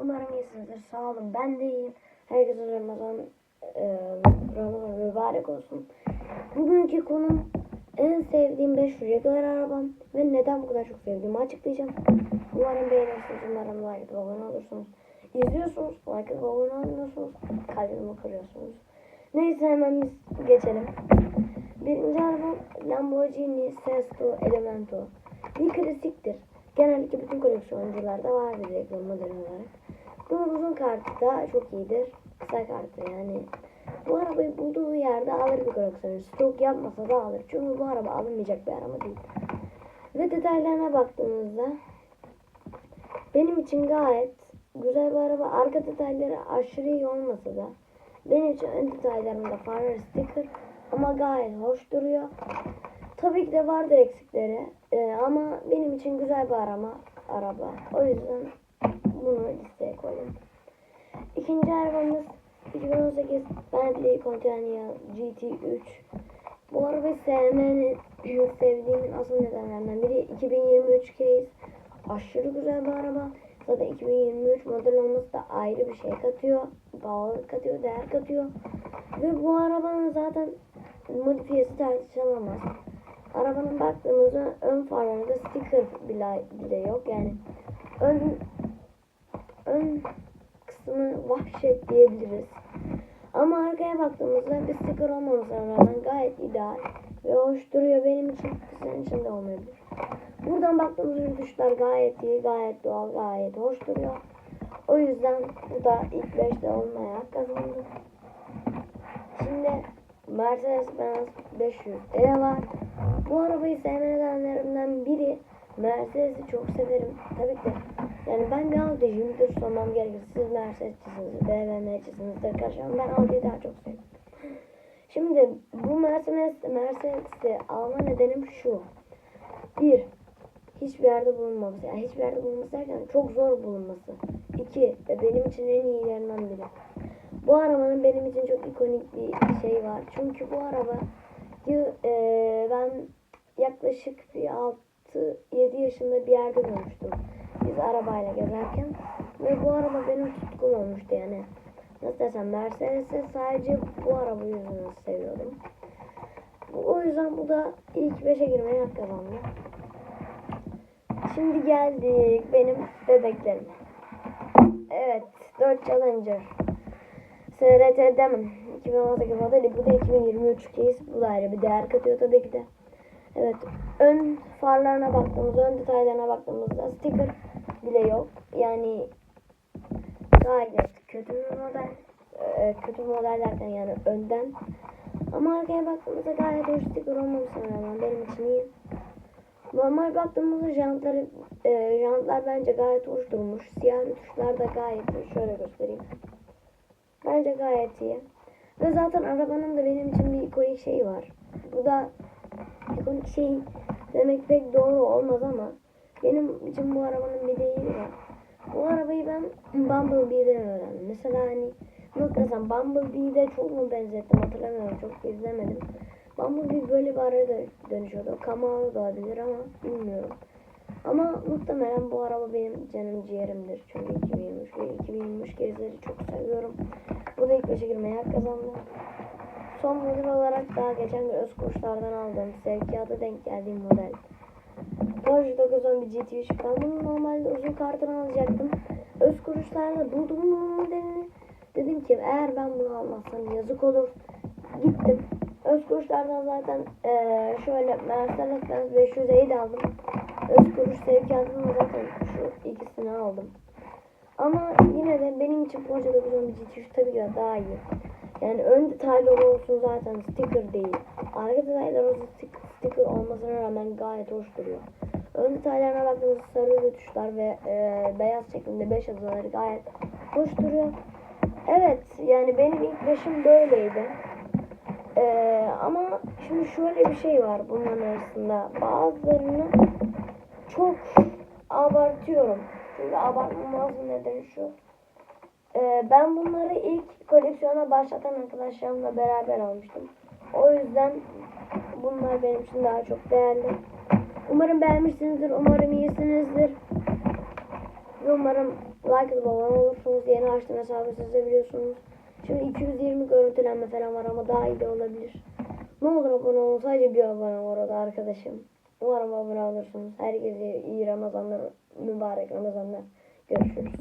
Umarım iyisinizdir. Sağ olun. Ben de iyiyim. Herkese Ramazan, e, Ramazan mübarek olsun. Bugünkü konum en sevdiğim 5 regular arabam ve neden bu kadar çok sevdiğimi açıklayacağım. Umarım beğenirsiniz. Umarım like ve abone olursunuz. İzliyorsunuz, like ve abone olmuyorsunuz. Kalbimi kırıyorsunuz. Neyse hemen biz geçelim. Birinci arabam Lamborghini Sesto Elemento. Bir klasiktir. Genellikle bütün koleksiyoncularda vardır reklam modeli olarak. Bunun uzun kartı da çok iyidir. Kısa kartı yani. Bu arabayı bulduğu yerde alır bir koleksiyoncu. Stok yapmasa da alır. Çünkü bu araba alınmayacak bir araba değil. Ve detaylarına baktığımızda benim için gayet güzel bir araba. Arka detayları aşırı iyi olmasa da benim için ön detaylarında Ferrari sticker ama gayet hoş duruyor. Tabii ki de vardır eksikleri Ee, ama benim için güzel bir arama araba. O yüzden bunu listeye koydum. İkinci arabamız 2018 Bentley Continental GT3. Bu arabayı sevmenin, sevdiğimin asıl nedenlerinden biri 2023 case. Aşırı güzel bir araba. Zaten 2023 model olması da ayrı bir şey katıyor. Bağlılık katıyor, değer katıyor. Ve bu arabanın zaten modifiyesi tartışılamaz. Arabanın baktığımızda ön farlarında sticker bile, bile yok. Yani ön ön kısmı vahşet diyebiliriz. Ama arkaya baktığımızda bir sticker olmamasına rağmen gayet ideal ve hoş duruyor benim için. Senin için de olmayabilir. Buradan baktığımızda tuşlar gayet iyi, gayet doğal, gayet hoş duruyor. O yüzden bu da ilk 5'te olmaya kazandı. Şimdi Mercedes-Benz 500E var. Bu arabayı sevme nedenlerimden biri Mercedes'i çok severim. Tabii ki yani ben bir Audi'ciyim. Dürüst olmam gerekir. Siz Mercedes'cisiniz, BMW'cisinizdir. Karşıma ben Audi'yi daha çok seviyorum. Şimdi bu Mercedes, Mercedes'i alma nedenim şu. Bir, hiçbir yerde bulunmaması. Yani hiçbir yerde bulunması derken çok zor bulunması. İki, benim için en iyilerinden biri. Bu arabanın benim için çok ikonik bir şey var. Çünkü bu araba e, ben yaklaşık bir 6-7 yaşında bir yerde görmüştüm. Biz arabayla gezerken. Ve bu araba benim tutkum olmuştu yani. Nasıl desem Mercedes'e sadece bu araba yüzünden seviyordum. O yüzden bu da ilk 5'e girmeye hak kazandı. Şimdi geldik benim bebeklerim. Evet, 4 Challenger. SRT demem. 2018 modeli. Bu da 2023 case. Bu da ayrı bir değer katıyor tabii ki de. Evet. Ön farlarına baktığımızda, ön detaylarına baktığımızda sticker bile yok. Yani gayet kötü bir model. Ee, kötü model derken yani önden. Ama arkaya baktığımızda gayet hoş sticker olmamasına rağmen benim için iyi. Normal baktığımızda jantları, e, jantlar bence gayet hoş durmuş. Siyah tuşlar da gayet iyi. Şöyle göstereyim. Bence gayet iyi. Ve zaten arabanın da benim için bir ikonik şeyi var. Bu da şey demek pek doğru olmaz ama benim için bu arabanın bir değeri var. Bu arabayı ben Bumblebee'den öğrendim. Mesela hani nasıl desem Bumblebee'de çok mu benzettim hatırlamıyorum. Çok izlemedim. Bumblebee böyle bir araya dönüşüyordu. Camaro da olabilir ama bilmiyorum. Ama muhtemelen bu araba benim canım ciğerimdir. Çünkü 2023 ve 2023 gezileri çok seviyorum. Bu da ilk başa girmeye hak kazandı. Son model olarak daha geçen gün Özkoçlardan aldığım sevkiyata denk geldiğim model. Porsche 911 GT3. Ben bunu normalde uzun kartını alacaktım. Özkoçlarla buldum bu modelini. Dedim ki eğer ben bunu almazsam yazık olur. Gittim. Özkoçlardan zaten ee, şöyle Mercedes-Benz 500'eyi de aldım. Özkuruş sevkiyatını zaten şu ikisini aldım. Ama yine de benim için Porsche 911 GT3 tabii ki daha iyi. Yani ön detayları olsun zaten sticker değil. Arka detayları olsun sticker olmasına rağmen gayet hoş duruyor. Ön detaylarına baktığınızda sarı rötuşlar ve e, beyaz şeklinde 5 yazıları gayet hoş duruyor. Evet yani benim ilk beşim böyleydi. Ee, ama şimdi şöyle bir şey var bunların arasında. Bazılarını çok abartıyorum. Çünkü abartmamazın nedeni şu. Ee, ben bunları ilk koleksiyona başlatan arkadaşlarımla beraber almıştım. O yüzden bunlar benim için daha çok değerli. Umarım beğenmişsinizdir. Umarım iyisinizdir. Umarım like atıp abone olursunuz. Yeni açtım hesabı siz de biliyorsunuz. Şimdi 220 görüntülenme falan var ama daha iyi de olabilir. Ne olur abone olun. Sadece bir abone var orada arkadaşım. Umarım abone olursunuz. Herkese iyi Ramazanlar, mübarek Ramazanlar. Görüşürüz.